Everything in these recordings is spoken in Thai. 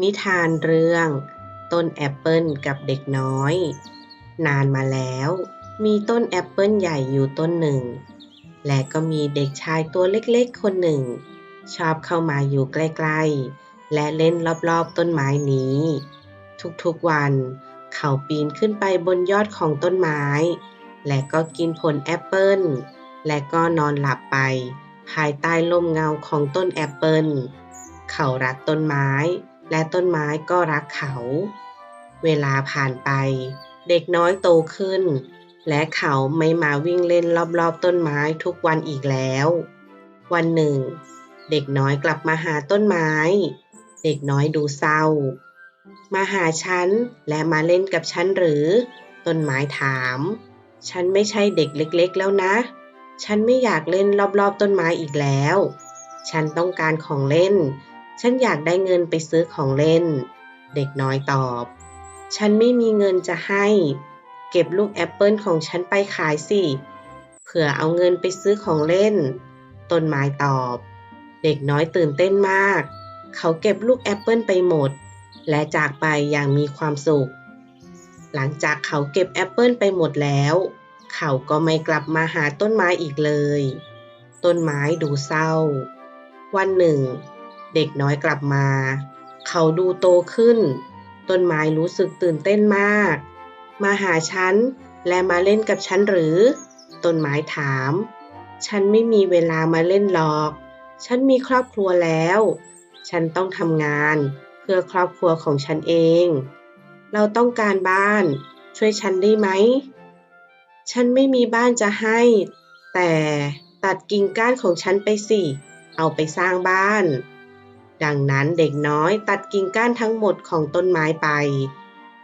นิทานเรื่อง ต้นแอปเปิลกับเด็กน้อย นานมาแล้ว มีต้นแอปเปิลใหญ่อยู่ต้นหนึ่ง และก็มีเด็กชายตัวเล็กๆ คนหนึ่ง ชอบเข้ามาอยู่ใกล้ๆ และเล่นรอบๆต้นไม้นี้ ทุกๆวัน เขาปีนขึ้นไปบนยอดของต้นไม้ และก็กินผลแอปเปิลและก็นอนหลับไป ภายใต้ร่มเงาของต้นแอปเปิลเขารักต้นไม้ และต้นไม้ก็รักเขา เวลาผ่านไป เด็กน้อยโตขึ้น และเขาไม่มาวิ่งเล่นรอบๆต้นไม้ทุกวันอีกแล้ว วันหนึ่ง เด็กน้อยกลับมาหาต้นไม้ เด็กน้อยดูเศร้า มาหาฉันและมาเล่นกับฉันหรือ ต้นไม้ถาม ฉันไม่ใช่เด็กเล็กๆแล้วนะ ฉันไม่อยากเล่นรอบๆต้นไม้อีกแล้ว ฉันต้องการของเล่น ฉันอยากได้เงินไปซื้อของเล่น เด็กน้อยตอบ ฉันไม่มีเงินจะให้ เก็บลูกแอปเปิลของฉันไปขายสิ เผื่อเอาเงินไปซื้อของเล่น ต้นไม้ตอบ เด็กน้อยตื่นเต้นมาก เขาเก็บลูกแอปเปิลไปหมด และจากไปอย่างมีความสุข หลังจากเขาเก็บแอปเปิลไปหมดแล้ว เขาก็ไม่กลับมาหาต้นไม้อีกเลย ต้นไม้ดูเศร้า วันหนึ่ง เด็กน้อยกลับมา เขาดูโตขึ้น ต้นไม้รู้สึกตื่นเต้นมาก มาหาฉัน และมาเล่นกับฉันหรือ ต้นไม้ถาม ฉันไม่มีเวลามาเล่นหรอก ฉันมีครอบครัวแล้ว ฉันต้องทำงานเพื่อครอบครัวของฉันเอง เราต้องการบ้าน ช่วยฉันได้ไหม ฉันไม่มีบ้านจะให้ แต่ตัดกิ่งก้านของฉันไปสิ เอาไปสร้างบ้าน ดังนั้นเด็กน้อยตัดกิ่งก้านทั้งหมดของต้นไม้ไป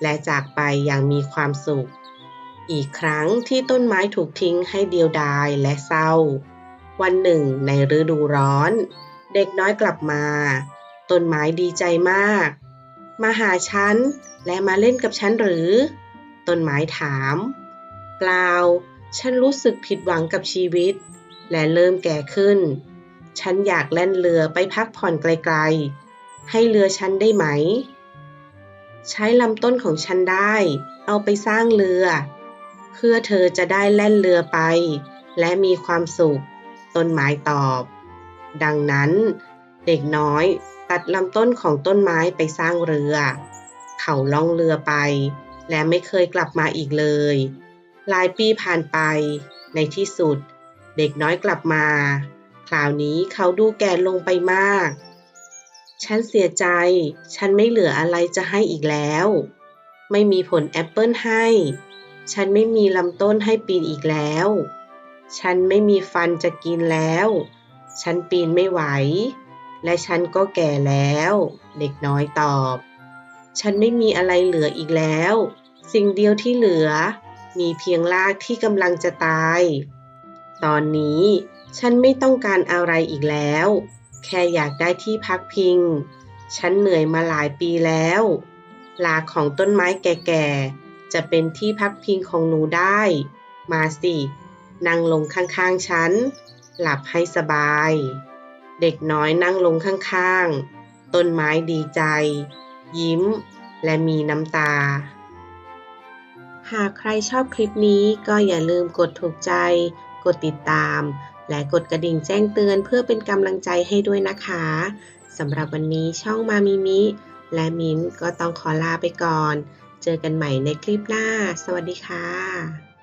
และจากไปอย่างมีความสุข อีกครั้งที่ต้นไม้ถูกทิ้งให้เดียวดายและเศร้า วันหนึ่งในฤดูร้อน เด็กน้อยกลับมา ต้นไม้ดีใจมาก มาหาฉันและมาเล่นกับฉันหรือ ต้นไม้ถาม เปล่า ฉันรู้สึกผิดหวังกับชีวิต และเริ่มแก่ขึ้น ฉันอยากแล่นเรือไปพักผ่อนไกลๆ ให้เรือฉันได้ไหม ใช้ลำต้นของฉันได้ เอาไปสร้างเรือ เพื่อเธอจะได้แล่นเรือไป และมีความสุข ต้นไม้ตอบ ดังนั้น เด็กน้อยตัดลำต้นของต้นไม้ไปสร้างเรือ เขาล่องเรือไป และไม่เคยกลับมาอีกเลย หลายปีผ่านไป ในที่สุด เด็กน้อยกลับมา คราวนี้เขาดูแก่ลงไปมาก ฉันเสียใจ ฉันไม่เหลืออะไรจะให้อีกแล้ว ไม่มีผลแอปเปิลให้ ฉันไม่มีลำต้นให้ปีนอีกแล้ว ฉันไม่มีฟันจะกินแล้ว ฉันปีนไม่ไหว และฉันก็แก่แล้ว เด็กน้อยตอบ ฉันไม่มีอะไรเหลืออีกแล้ว สิ่งเดียวที่เหลือ มีเพียงรากที่กำลังจะตาย ตอนนี้ ฉันไม่ต้องการอะไรอีกแล้ว แค่อยากได้ที่พักพิง ฉันเหนื่อยมาหลายปีแล้วราของต้นไม้แก่ๆ จะเป็นที่พักพิงของหนูได้ มาสิ นั่งลงข้างๆ ฉัน หลับให้สบาย เด็กน้อยนั่งลงข้างๆ ต้นไม้ดีใจ ยิ้ม และมีน้ำตา หากใครชอบคลิปนี้ก็อย่าลืมกดถูกใจ กดติดตาม และกดกระดิ่งแจ้งเตือนเพื่อเป็นกำลังใจให้ด้วยนะคะสำหรับวันนี้ช่องมามิมิและมิ้นก็ต้องขอลาไปก่อน เจอกันใหม่ในคลิปหน้า สวัสดีค่ะ